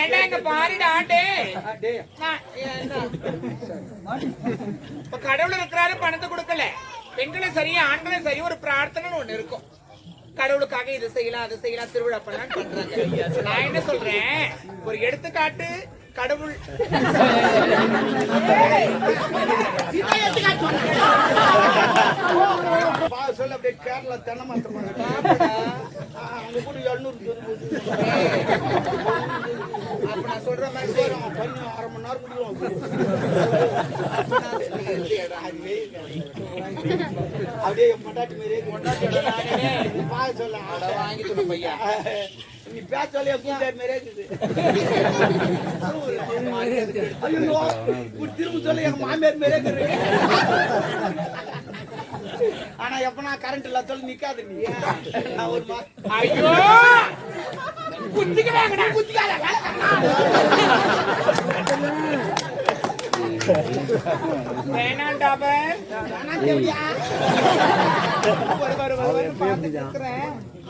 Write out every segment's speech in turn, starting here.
ஏண்டா இங்க பாருடா ஆண்டே? கடவுள் இருக்கிறாரு பணத்தை கொடுக்கல. பெண்களும் சரி ஆண்களும் சரி ஒரு பிரார்த்தனைன்னு ஒண்ணு இருக்கும். கடவுளுக்காக இது செய்யலாம் அது செய்யலாம் திருவிழா பண்ணலாம் பண்றாங்க. நான் என்ன சொல்றேன்? ஒரு எடுத்துக்காட்டு கடவுள் சொல்ல அப்படியே கேரளா தென்னை அங்க கூட எழுநூறு. அப்ப நான் சொல்ற மாதிரி. அவன் பண்ணி அரை மணி நேரம் இல்லையேடா. அப்படியே பொண்டாட்டி மாதிரியே பொண்டாட்டியோட நானே. நீ பா சொல்ல அட வாங்கி சொல்லு பேச சொல்ல ஐயோ இப்படி திரும்ப சொல்ல எங்க மாமியார் இருக்குது ஆனா எப்ப நான் கரண்ட் இல்ல சொல்ல நிக்காது நீ ஐயோ குத்திக்கிறாங்கடா குத்திக்காத வேலை வேணாண்டா பர் வேணாம் தேவையா? வரு வரு வரு வரு பார்த்துட்டு இருக்கிறேன் பார்த்துட்டு தான் வரேன். உக்கார ஒரு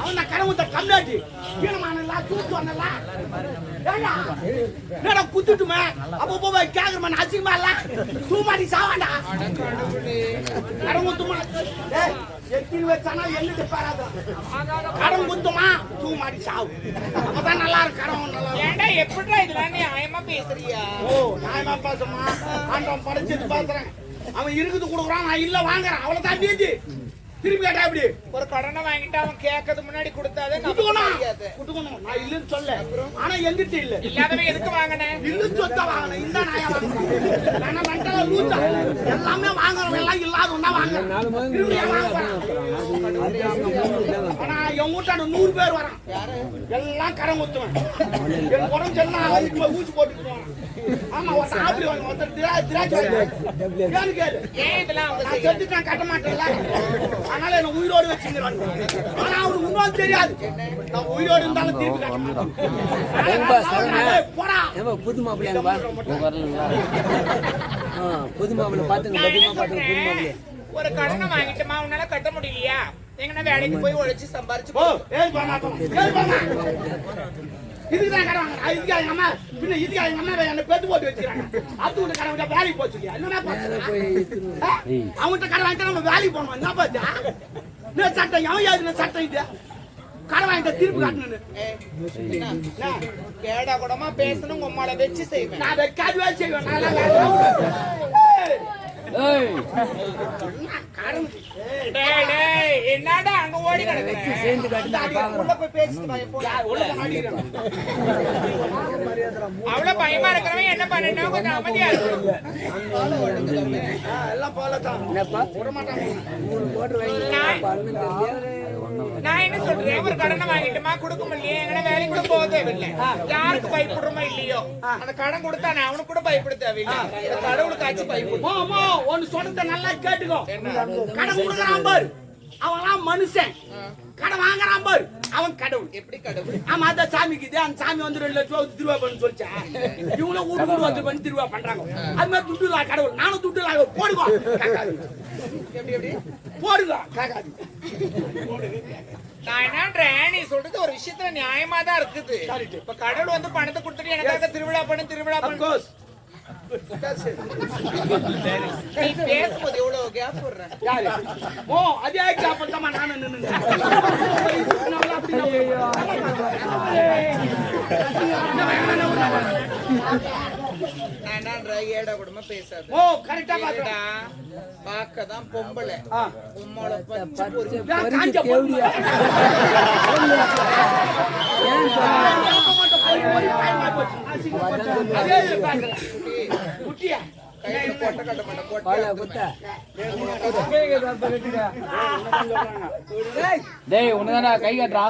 அவன் கடவுத்த மாடல டூர் பண்ணல. ஏடா என்னடா குத்துட்டுமே? அப்போ போய் கேக்குறமா அசிங்கமா இல்ல? தூ மாடி சாவாண்டா அட எத்தினி வச்சானா என்னது பாராத? கடன் குத்துமா? தூ மாடி சாவு. அப்பதான் நல்லா இருக்கு கடன் நல்லா. ஏன்டா எப்படிடா இதெல்லாம் நியாயமா பேசுறியா? ஓ நியாயமா பேசுமா ஆண்டவன் படைச்சது பேசுறேன் அவன் இருக்குது கொடுக்குறான். நான் இல்ல வாங்குறேன். அவளை தான் நீதி திருப்பி கேட்டா எப்படி? ஒரு கடனை வாங்கிட்டு அவன் கேட்கறது முன்னாடி கொடுத்தாதான் நமக்கு குட்டுக்கணும் குட்டுக்கணும் நான் இல்லைன்னு சொல்ல. ஆனா எங்கிட்ட இல்ல. இல்லாதவன் எதுக்கு வாங்கினேன் இல்லு சொத்த வாங்கினேன் இந்த நாயா வாங்கினேன் லூசா. எல்லாமே வாங்குறவன் எல்லாம் இல்லாதவன் தான் வாங்குறேன்? ஆனா என் வீட்டாண்ட நூறு பேர் வரான். எல்லாம் கடன் குத்துவேன். என் உடம்பு போய் ஊசி போட்டுக்குவான் ஆமா ஒரு ஆப்பிள் வாங்க ஒருத்தர் திரா திராட்சை. வாங்க. ஏன்னு கேளு ஏன் இதெல்லாம்? செத்துட்டேன் கட்ட மாட்டேன்ல. அதனால என்ன உயிரோடு வச்சுக்கிறான் ஆனா அவனுக்கு இன்னும் தெரியாது. நான் உயிரோடு இருந்தாலும் திருப்பி போடா புது மாப்பிள்ளைங்க பா வரணுங்களா ஆ புது மாப்பிள்ளை பாத்துங்க நான் பத்திரமா என்ன பாத்துங்க புது? மாப்பிள்ளை ஒரு கடனை வாங்கிட்டோமா? உன்னால கட்ட முடியலையா? எங்கன்னா வேலைக்கு போய் உழைச்சு சம்பாரிச்சு இதுக்கு தான் கடன் வாங்க இதுக்கு எங்க அம்மா பின்ன இதுக்கு எங்க அம்மா என்ன பெத்து போட்டு வச்சுக்கிறாங்க அது விட்டு விட்டா வேலைக்கு போச்சு இல்லையா என்ன பார்த்தா அவன்கிட்ட கடன் வாங்கிட்டு நம்ம வேலைக்கு போகணும்? என்ன பார்த்தா என்ன சட்டம் எவன் எழுதின சட்டம் இது? கடன் வாங்கிட்ட திருப்பி என்ன? கேடா கூடமா பேசணும் உங்க அம்மால வச்சு செய்வேன். நான் வெக்காது வேலை செய்வேன். நான் என்னடா அங்க ஓடி கிடக்குற? சேர்ந்து அவ்வளவு பயமா இருக்கிறவன் என்ன பண்ணணும் கொஞ்சம் அமைதியா நான் என்ன சொல்றேன் ஒரு கடனை வாங்கிட்டுமா கொடுக்க முடியலையே எங்கன்னா வேலைக்கு கூட போக தேவையில்லை யாருக்கு பயப்படுறோமோ இல்லையோ அந்த கடன் கொடுத்தானே அவனுக்கு கூட பயப்பட தேவையில்லை இந்த கடவுளுக்காச்சும் பயப்படும் ஒண்ணு சொல்றத நல்லா கேட்டுக்கோ. கடன் கொடுக்கறான் பாரு. அவன்லாம் மனுஷன். கடன் வாங்குறான் பாரு. அவன் கடவுள். எப்படி கடவுள்? ஆமா அந்த சாமிக்கு இது அந்த சாமி வந்து ரெண்டு லட்சம் ரூபாய் திருவா பண்ணு சொல்லிச்சா? இவங்களும் வீட்டு வீடு வந்து பண்ணி திருவா பண்றாங்க. அது மாதிரி துட்டு இல்லா கடவுள். நானும் துட்டு இல்லா போடுங்க. கேட்காது எப்படி எப்படி? போடுங்க. கேட்காது நான் என்னன்றேன் நீ சொல்றது ஒரு விஷயத்துல நியாயமா தான் இருக்குது. இப்ப கடவுள் வந்து பணத்தை கொடுத்துட்டு எனக்காக திருவிழா பண்ணு திருவிழா பண்ணு. பேசும்போது எவ்வளவு கேப் விடுறேன் ஓ அதே நானும் நின்னுங்க நான் என்னன்ற ஏடா கூடமா பேசாத ஓ கரெக்டா ஏடா, பாக்குறேன் பார்க்கதான் பொம்பளை காஞ்ச ஏன் மாட்டேன் டேய் உனதானா கை கட்டுறா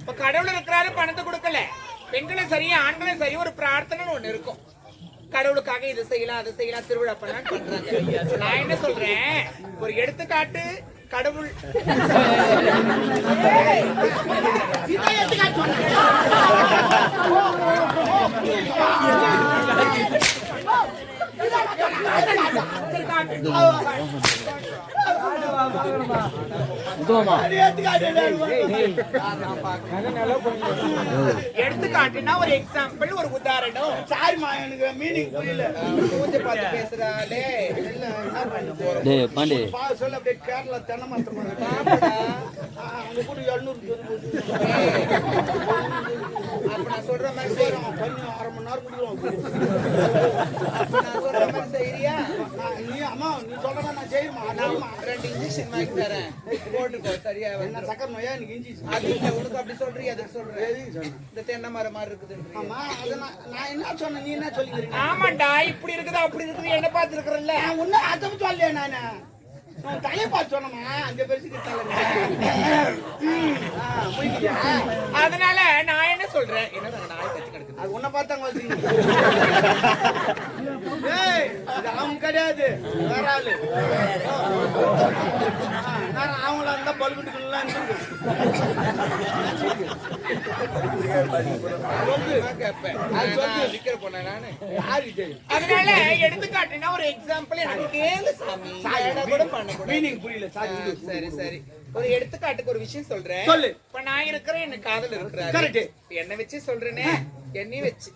இப்ப கடவுள் இருக்கிறாரு பணத்தை கொடுக்கல. பெண்களும் சரி ஆண்களும் சரி ஒரு பிரார்த்தனைன்னு ஒண்ணு இருக்கும். கடவுளுக்காக இது செய்யலாம் அது செய்யலாம் திருவிழா பண்ணலாம் பண்றாங்க. நான் என்ன சொல்றேன்? ஒரு எடுத்துக்காட்டு கடவுள். எடுத்துக்காட்டு. எடுத்துக்காட்டுனா ஒரு எக்ஸாம்பிள் ஒரு உதாரணம். சாரிம்மா எனக்கு மீனிங் புரியல. மூஞ்ச பார்த்து பேசுறாளே டேய் பாண்டி. சொல்ல அப்படியே கேரளா தென்னை மரத்து அங்க கூட எழுநூறு அப்ப நான் சொல்ற மாதிரி பண்ணி அரை மணி நேரம் குடிக்கிறோம் அப்ப நான் சொல்ற மாதிரி செய்யறியா நான் நீ அம்மா நீ சொல்றதா நான் செய்யுமா நான் ரெண்டு இன்ஜெக்ஷன் வாங்கி தரேன் போட்டுக்கோ சரியா என்ன வந்து சக்கர நோயா எனக்கு இஞ்சி அது இல்ல உனக்கு அப்படி சொல்றியா அதுக்கு சொல்றேன் இந்த தென்னை மரம் மாதிரி இருக்குது ஆமா அது நான் என்ன சொன்னேன் நீ என்ன சொல்லிக்கிறீங்க ஆமாண்டா இப்படி இருக்குது அப்படி இருக்குது என்ன பார்த்து இருக்கிறல்ல நான் ஒன்னும் அதை சொல்லலையே நானு? பார்த்து சொன்னமா? ஆ, முடிக்கலையா? அதனால நான் என்ன சொல்றேன்? என்ன நாய் கிடக்குது அது உன்னை பார்த்தாங்க அவங்க கிடையாது. வேற ஆளு. நான் அவங்கள இருந்தா பல்குட்டுக்கலாம் அதனால எடுத்துக்காட்டுனா ஒரு எக்ஸாம்பிள் எனக்கு சாமி. கூட பண்ண. மீனிங் புரியல சாரி சரி ஒரு எடுத்துக்காட்டுக்கு ஒரு விஷயம் சொல்றேன். சொல்லு. இப்ப நான் இருக்கிறேன் எனக்கு காதல் இருக்கிறாரு. என்ன வச்சு சொல்றேனே என்னையும் வச்சு.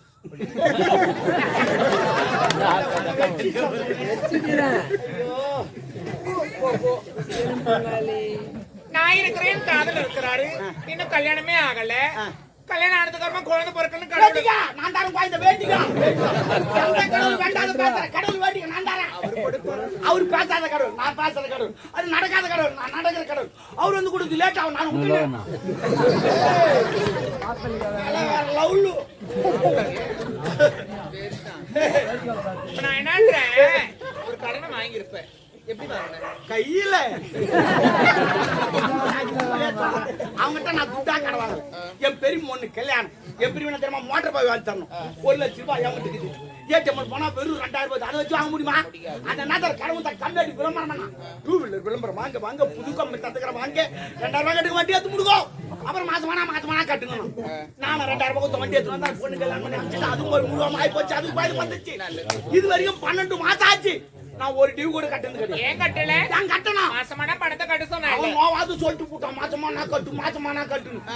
நான் இருக்கிறேன் காதல் இருக்கிறாரு. இன்னும் கல்யாணமே ஆகல. கல்யாணம் ஆனதுக்கு அப்புறமா குழந்தை பிறக்கணும் கடவுள் வேண்டிக்கா நான் தரேன் பாய்ந்த வேண்டிக்கா எந்த கடவுள் வேண்டாத பேசுற கடவுள் வேண்டிக்க நான் தரேன். அவர் பேசாத கடவுள் நான் பேசாத கடவுள். அது நடக்காத கடவுள் நான் நடக்கிற கடவுள். அவர் வந்து கொடுத்து லேட் ஆகும் நான் விட்டுட்டேன் நான் என்னன்றேன் ஒரு கடனை வாங்கியிருப்பேன். கையில. அவங்ககிட்ட நான் துட்டா கடை வாங்க என் பெரிய பொண்ணு கல்யாணம். என் பெரிய தெரியுமா? மோட்டர் பாய் வாங்கி தரணும். ஒரு லட்ச ரூபாய் இருக்குது ஏடிஎம் போனா வெறும் ரெண்டாயிரம் ரூபாய் அதை வச்சு வாங்க முடியுமா? அந்த நேரத்தில் கடவுள் தான் கண்ணாடி விளம்பரம் டூ வீலர் விளம்பரம். வாங்க வாங்க. புது கம்பெனி தத்துக்கிற வாங்க. ரெண்டாயிரம் ரூபாய் கட்டுக்க வண்டி எடுத்து முடிக்கும் அப்புறம் மாசமானா மாசமானா கட்டணும் நானும் ரெண்டாயிரம் ரூபாய் கொடுத்த வண்டி எடுத்து வந்தா பொண்ணு கல்யாணம் பண்ணி அதுவும் ஒரு முழுவதும் ஆகி போச்சு. அதுக்கு பாய் வந்துச்சு இது வரைக்கும் பன்னெண்டு மாசம் ஆச்சு. நான் ஒரு டியூ கூட கிடையாது. ஏன் கட்டல? நான் கட்டணும். மாசமான பணத்தை கட்ட சொன்னாங்க அவன் நோவாது சொல்லிட்டு போட்டான். மாசமா நான் கட்டு மாசமா நான் கட்டணும்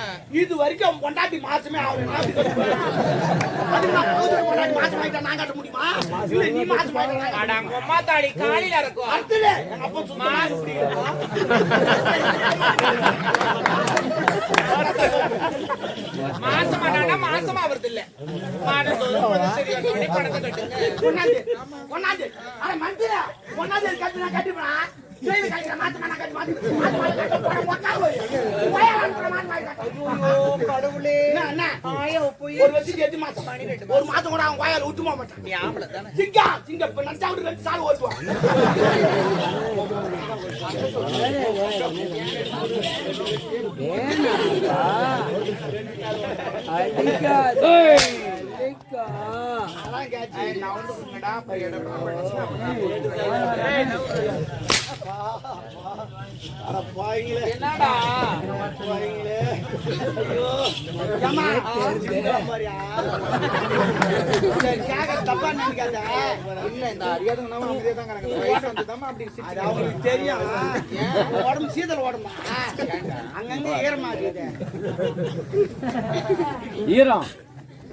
இது வரைக்கும் அவன் பொண்டாட்டி மாசமே அவன்? அதுக்கு நான் பொண்டாட்டி மாசம் ஆயிட்டா நான் கட்ட முடியுமா? இல்ல நீ மாசம் ஆயிட்டா அட அம்மா தாடி காலில இருக்கும் அடுத்தது எங்க அப்பா பிடிக்கல. மாசம் ஆனா மாசமா வருது இல்ல ஒரு சரி பணத்தை கட்டுங்க. பொண்ணாது பொண்ணாது அட மந்திர பொண்ணாது கட்டு நான் கட்டிப்பா? செய்து கட்டிற மாசமா நான் கட்டி மாத்தி மாத்தி மாத்தி கட்ட போற மொக்கா போய் போயா போற மாத்தி மாத்தி கட்ட. ஐயோ கடவுளே. என்ன என்ன? ஆயா போய். ஒரு எட்டு மாசம் ஒரு மாசம் கூட அவன் வாயால விட்டுமா மாட்டான். நீ ஆம்பளை தானே. சிங்கா சிங்க இப்ப நினைச்சா அவரு ரெண்டு சால் ஓட்டுவான் என்னடா? தப்பா நினைக்காத இல்ல இந்த அறியாதவங்க அவங்களுக்கு தெரியும் உடம்பு சீதல் உடம்பா அங்கங்க ஈரமா இருக்குது ஈரம்.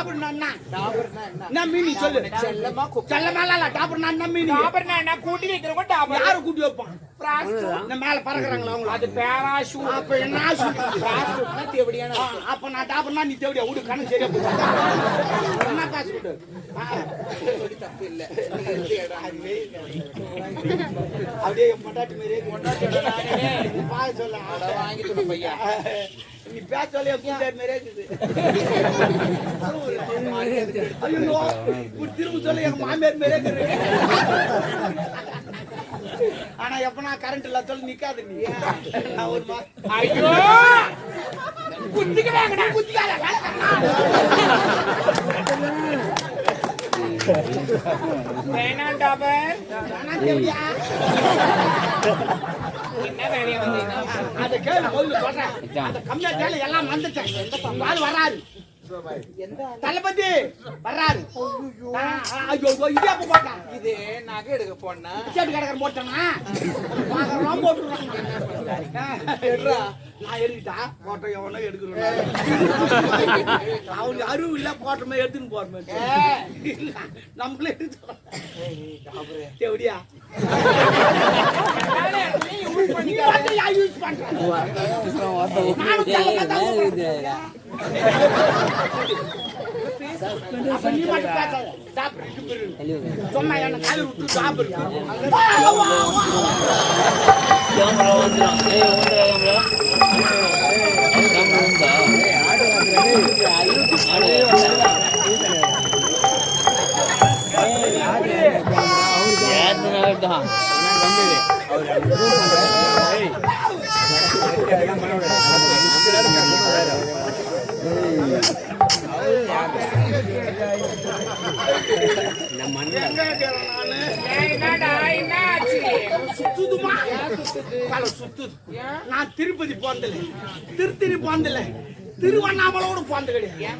டாபர்னா என்ன மீனி சொல்லு செல்லமா செல்லமால இல்ல டாபர் நான் என்ன மீனி டாபர்னா என்ன கூட்டி வைக்கிறவங்க டாபர் யாரு கூட்டி வைப்பான் பிராஸ்டியூட் இந்த மேல பறக்குறாங்களா அவங்க அது பேராஷூட் அப்ப என்ன தேவடியான? அப்ப நான் டாபர்னா நீ தேவடியா? விடு கண்ணு சரியா போச்சு. என்ன காசு தப்பு இல்ல. அப்படியே பொண்டாட்டி மாரியே பொண்டாட்டி நானே. பாய சொல்ல. அட வாங்கி துணை பையா நீ பேச்சாலே கூட்டார் மாதிரியே இருக்குது ஐயோ இப்படி திரும்ப சொல்ல எங்க மாமியார் மாதிரியே இருக்குது ஆனா எப்ப நான் கரண்ட் இல்ல சொல்லி நிக்காது நீ நான் ஒரு ஐயோ குத்திக்காத, வேணாம் டாபர் அதை கேளு, முதல்ல சொல்றேன். கம்மியா கேளு, எல்லாம் வந்துட்டேன். ஆளு வர்றாரு. தளபதி வர்றாரு. ஐயோ, இது போட்டான்? இது நகை எடுக்க போனா? வாங்குறவன் போட்டுடுறான். ஆ, எடுறா. நான் எழுதிட்டா போட்டோ எவனோ எடுக்கிறோம். அவனுக்கு அறிவு இல்ல, போட்டோமே எடுத்துன்னு போறோமே. இல்ல, நமக்குள்ளே எடுத்துக்கிறோம். எப்படியா? யூஸ் பண்ற? நானும் தலைமை தான் கூப்பிடுறேன். அப்ப நீ மட்டும் பேசாத. சும்மா என்ன காலை விட்டு. கேமரா வந்துடும் ஏய் வந்துடா கேமரா சுத்துதுமா? சுத்துது. நான் திருப்பதி போனதில்லை திருத்தணி போனதில்லை திருவண்ணாமலோடு போனது கிடையாது ஏன்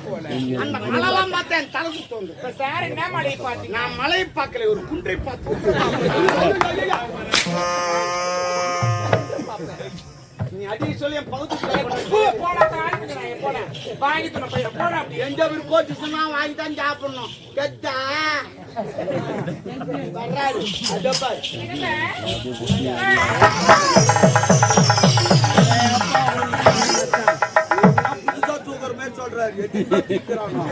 அந்த மலைலாம் பார்த்தா என் தலை சுத்து வந்து இப்ப சார் என்ன நான் மலையை பார்க்கல ஒரு குன்றை பார்த்து நீ அடி சொல்லி என் பகுதி போடா வாங்கி தன பையன் போடா. அப்படி எந்த ஒரு கோச்சு சொன்னா வாங்கி தான் சாப்பிடணும். கெத்தா. வர்றாரு. அதப்பாரு சொல்றாரு. எட்டு தூக்குறானோ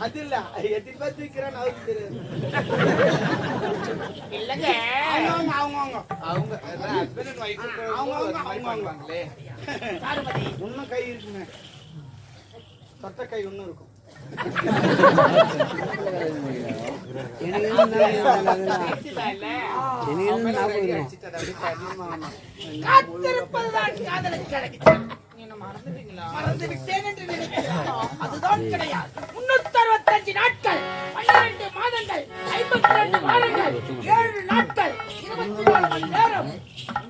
அது இல்ல. எத்தனை பேர் தூக்கிறான்னு அவருக்கு தெரியாது. இல்லங்க. அவங்க அவங்க அவங்க அவங்க அவங்க இன்னும் கை இருக்குங்க தொட்ட கை இன்னும் இருக்கும். காத்திருப்பதுதான் காதலுக்கு கிடைக்கும் மறந்து விட்டேன் என்று நினைக்கிறேன்? அதுதான் கிடையாது. முன்னூத்தி அறுபத்தஞ்சு நாட்கள் பன்னிரண்டு மாதங்கள் ஐம்பத்தி ரெண்டு வாரங்கள் ஏழு நாட்கள் இருபத்தி நாலு மணி நேரம்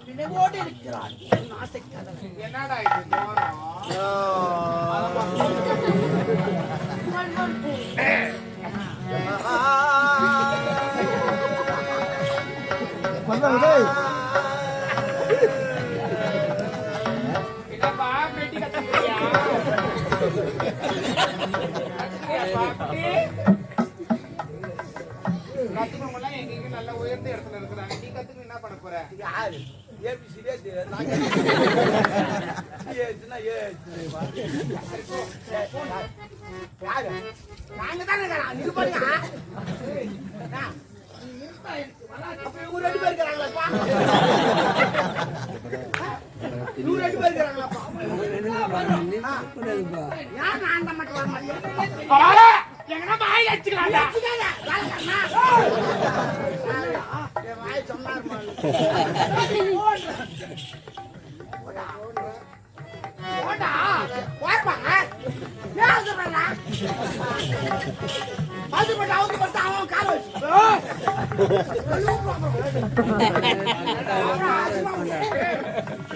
நினைவோடு இருக்கிறான். என் ஆசை கதவு என்னடா இது கத்துக்கவங்க எல்லாம் எங்க நல்ல உயர்ந்த இடத்துல இருக்கிறாங்க நீ கத்துக்கு என்ன பண்ண போற யாரு ஏபிசிடியே தெரியாது யாரு நாங்க தானே இவங்க ரெண்டு பேர் இருக்கிறாங்களாப்பா ஏன் நான் அந்த மட்டும் வர மாட்டேன் எங்கன்னா வாயில் அடிச்சுக்கலாம்டா என் வாய் சொன்னார் போடா போடுவா ஏன் சொல்றா அது மட்டும் அவங்க மட்டும்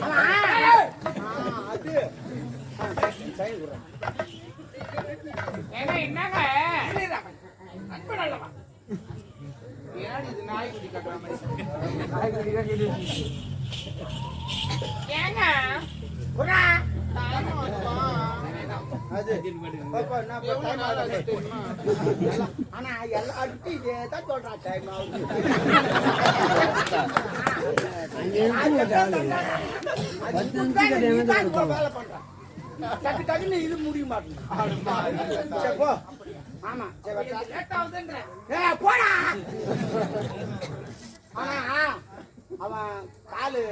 அவன் ஆகுது தெரியுமா? ஆனா எல்லாரும் இதே தான் சொல்றா டைம் ஆகுது வேலை. பண்றான் டக்கு டக்குன்னு இது முடிய மாட்டேங்குது. ஆமா. போடா. ஆனா அவன் காலு.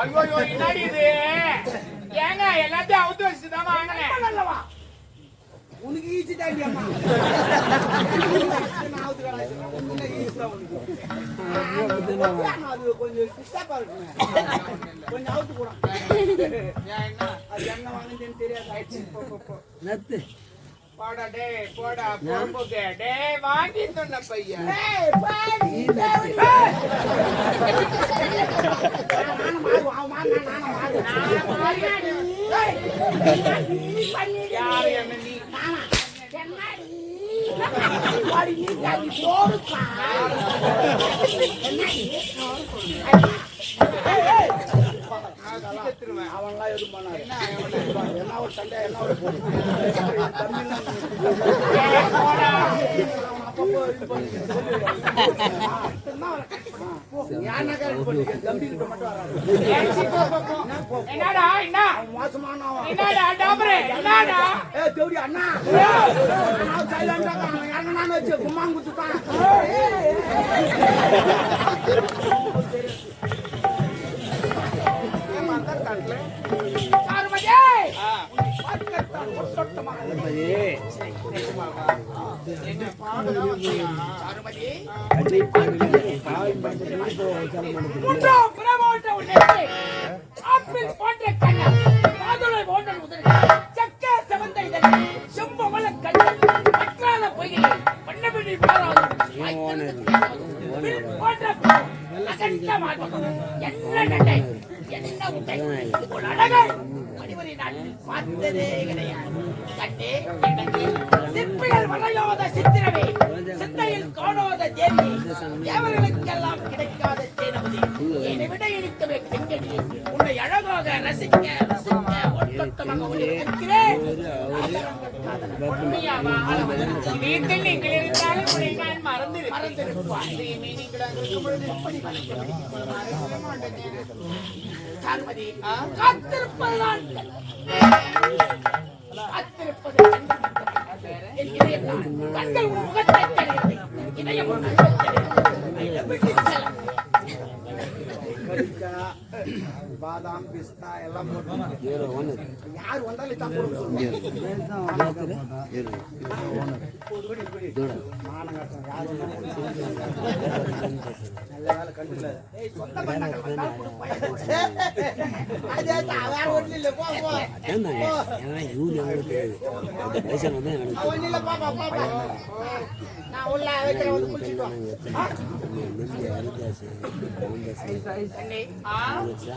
ஐயோ என்னடி இது? ஏங்க எல்லாத்தையும் அவுத்து வச்சுட்டு தான் வாங்கினேன். நல்லவா உனக்கு ஈஸி தாண்டி அம்மா நான் அவுத்து அது கொஞ்சம் டிஸ்டர்பா இருக்குங்க கொஞ்சம் அவுத்து கூட அது என்ன வாங்குதுன்னு தெரியாது ஆயிடுச்சு போ, போ, போ. நத்து. போடா டே போடா பொறுப்புக்கு டே வாங்கி சொன்ன பையன். யாரு என்ன நீ நானா? என்னடி? வாடி, நீ ஜாதி சோறுப்பா. என்னடி? செத்துருவேன் அவன்லாம் எதுவும் பண்ணாது. என்ன ஒரு சண்டை, என்ன ஒரு பண்ணி என்னடா என்ன மோசமானவன். என்னடா டாபரே என்னடா? ஏய், தேவடி அண்ணா. நான் இருக்கான். அவன் இறங்குனான்னு வச்சு. மூன்றாம் புற ஆப்பிள் போன்ற கண்ணம் போன்ற சக்க செவந்த பற்றாத பொய்களை போன்ற என்ன என்ன உடை, உன் அழகை மணிவரி நாட்டில் பார்த்ததே கிடையாது. கண்டே சிற்பிகள் சித்திரமே சிந்தையில் காணாத தேவி தேவர்களுக்கெல்லாம் கிடைக்காத என்னை விட இருக்கவே உன்னை அழகாக ரசிக்க ரசிக்க ஒட்டொட்டமாக இருக்கிறேன். வீட்டில் நீங்கள் இருந்தாலும் உன்னை நான் மறந்திருப்பேன். மறந்திருப்பாய். காத்திருப்பது நாட்கள் காத்திருப்பது கண்கள். உன் முகத்தை தெரியுது இதயம் உன் முகத்தை தெரியுது பாதாம் பிஸ்தா எல்லாம் யார் வந்தாலும் நல்ல வேலை கண்டுல. தான், போ. நான் உள்ள வந்து